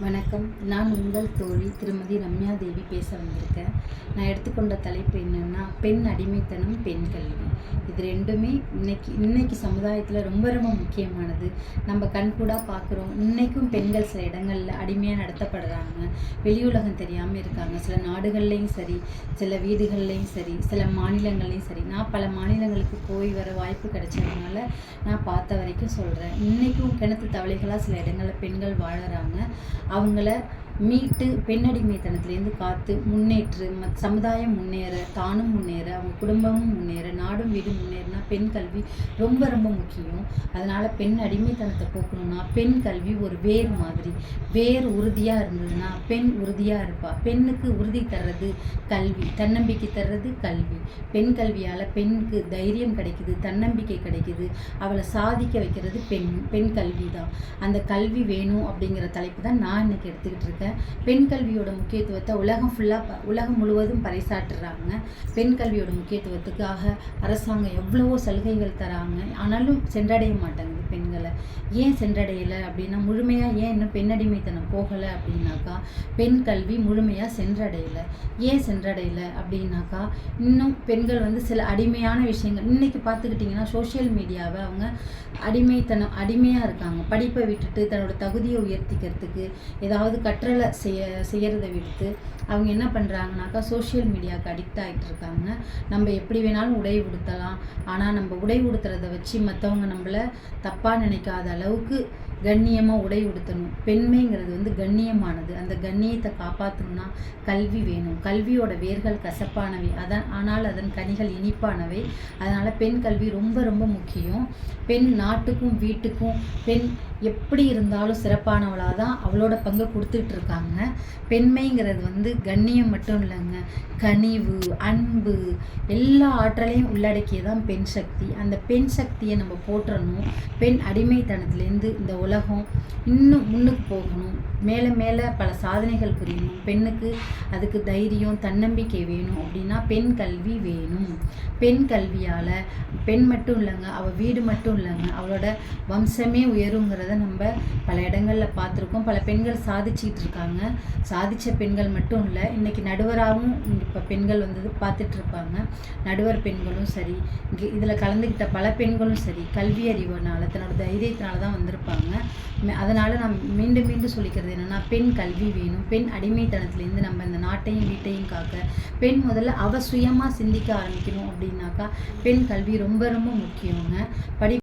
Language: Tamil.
வணக்கம். நான் உங்கள் தோழி திருமதி ரம்யா தேவி பேச வந்திருக்கேன். நான் எடுத்துக்கொண்ட தலைப்பு என்னென்னா பெண் அடிமைத்தனம் பெண் கல்வி. இது ரெண்டுமே இன்னைக்கு இன்னைக்கு சமுதாயத்தில் ரொம்ப ரொம்ப முக்கியமானது. நம்ம கண்கூடாக பார்க்குறோம். இன்னைக்கும் பெண்கள் சில இடங்களில் அடிமையாக நடத்தப்படுறாங்க. வெளியுலகம் தெரியாமல் இருக்காங்க. சில நாடுகள்லேயும் சரி சில வீடுகள்லேயும் சரி சில மாநிலங்கள்லேயும் சரி. நான் பல மாநிலங்களுக்கு போய் வர வாய்ப்பு கிடைச்சதுனால நான் பார்த்த வரைக்கும் சொல்கிறேன் இன்றைக்கும் கிணத்து தவளைகளாக சில இடங்களில் பெண்கள் வாழறாங்க. அவங்கள மீட்டு பெண்ணடிமைத்தனத்திலேருந்து காத்து முன்னேற்று மத் சமுதாயம் முன்னேற தானும் முன்னேற அவங்க குடும்பமும் முன்னேற நாடும் வீடும் முன்னேறினா பெண் கல்வி ரொம்ப ரொம்ப முக்கியம். அதனால் பெண் அடிமைத்தனத்தை போக்கணும்னா பெண் கல்வி ஒரு வேர் மாதிரி வேர் உறுதியாக இருந்ததுன்னா பெண் உறுதியாக இருப்பாள் பெண்ணுக்கு உறுதி தர்றது கல்வி தன்னம்பிக்கை தர்றது கல்வி. பெண் கல்வியால் பெண்ணுக்கு தைரியம் கிடைக்குது தன்னம்பிக்கை கிடைக்குது. அவளை சாதிக்க வைக்கிறது பெண் பெண் கல்வி தான் அந்த கல்வி வேணும் அப்படிங்கிற தலைப்பு தான் நான் இன்னைக்கு எடுத்துக்கிட்டு இருக்கேன். பெண் கல்வியோட முக்கியத்துவத்தை உலகம் ஃபுல்லாக உலகம் முழுவதும் பறைசாற்றுறாங்க. பெண் கல்வியோட முக்கியத்துவத்துக்காக அரசாங்கம் எவ்வளவோ சலுகைகள் தராங்க. ஆனாலும் சென்றடைய மாட்டேங்குது. பெண்களை ஏன் சென்றடையலை அப்படின்னா முழுமையாக ஏன் இன்னும் பெண்ணடிமைத்தனம் போகலை அப்படின்னாக்கா பெண் கல்வி முழுமையாக சென்றடையலை. ஏன் சென்றடையலை அப்படின்னாக்கா இன்னும் பெண்கள் வந்து சில அடிமையான விஷயங்கள் இன்னைக்கு பார்த்துக்கிட்டிங்கன்னா சோஷியல் மீடியாவை அவங்க அடிமைத்தனம் அடிமையாக இருக்காங்க. படிப்பை விட்டுட்டு தன்னோட தகுதியை உயர்த்திக்கிறதுக்கு ஏதாவது கற்றலை செய்ய செய்கிறத விடுத்து அவங்க என்ன பண்ணுறாங்கனாக்கா சோஷியல் மீடியாவுக்கு அடிக்ட் ஆகிட்டு இருக்காங்க. நம்ம எப்படி வேணாலும் உடை உடுத்தலாம். ஆனால் நம்ம உடை உடுத்துறதை வச்சு மற்றவங்க நம்மளை தப்பாக நினைக்காத அளவுக்கு கண்ணியமாக உடை உடுத்தணும். பெண்மைங்கிறது வந்து கண்ணியமானது. அந்த கண்ணியத்தை காப்பாற்றணும்னா கல்வி வேணும். கல்வியோட வேர்கள் கசப்பானவை. அதான் ஆனால் அதன் கனிகள் இனிப்பானவை. அதனால் பெண் கல்வி ரொம்ப ரொம்ப முக்கியம். பெண் நாட்டுக்கும் வீட்டுக்கும் பெண் எப்படி இருந்தாலும் சிறப்பானவளாக தான் அவளோட பங்கை கொடுத்துட்டு இருக்காங்க. பெண்மைங்கிறது வந்து கண்ணியம் மட்டும் இல்லைங்க. கனிவு அன்பு எல்லா ஆற்றலையும் உள்ளடக்கியதான் பெண் சக்தி. அந்த பெண் சக்தியை நம்ம போற்றணும். பெண் அடிமைத்தனத்துலேருந்து இந்த உலகம் இன்னும் முன்னுக்கு போகணும். மேலே மேலே பல சாதனைகள் புரியணும். பெண்ணுக்கு அதுக்கு தைரியம் தன்னம்பிக்கை வேணும் அப்படின்னா பெண் கல்வி வேணும். பெண் கல்வியால் பெண் மட்டும் இல்லைங்க அவள் வீடு மட்டும் இல்லைங்க அவளோட வம்சமே உயருங்கிறத நம்ம பல இடங்களில் பார்த்துருக்கோம். பல பெண்கள் சாதிச்சிட்டு இருக்காங்க. சாதித்த பெண்கள் மட்டும் இல்லை இன்றைக்கி நடுவராகவும் இப்போ பெண்கள் வந்தது பார்த்துட்டு இருப்பாங்க. நடுவர் பெண்களும் சரி இங்கே இதில் கலந்துக்கிட்ட பல பெண்களும் சரி கல்வி அறிவுனால தன்னோட தைரியத்தினால தான் வந்திருப்பாங்க. அதனால் நான் மீண்டும் மீண்டும் சொல்லிக்கிறது என்னென்னா பெண் கல்வி வேணும். பெண் அடிமைத்தனத்துலேருந்து நம்ம இந்த நாட்டையும் வீட்டையும் காக்க பெண் முதல்ல அவ சுயமாக சிந்திக்க ஆரம்பிக்கணும் அப்படின்னாக்கா பெண் கல்வி ரொம்ப ரொம்ப முக்கியங்க. படி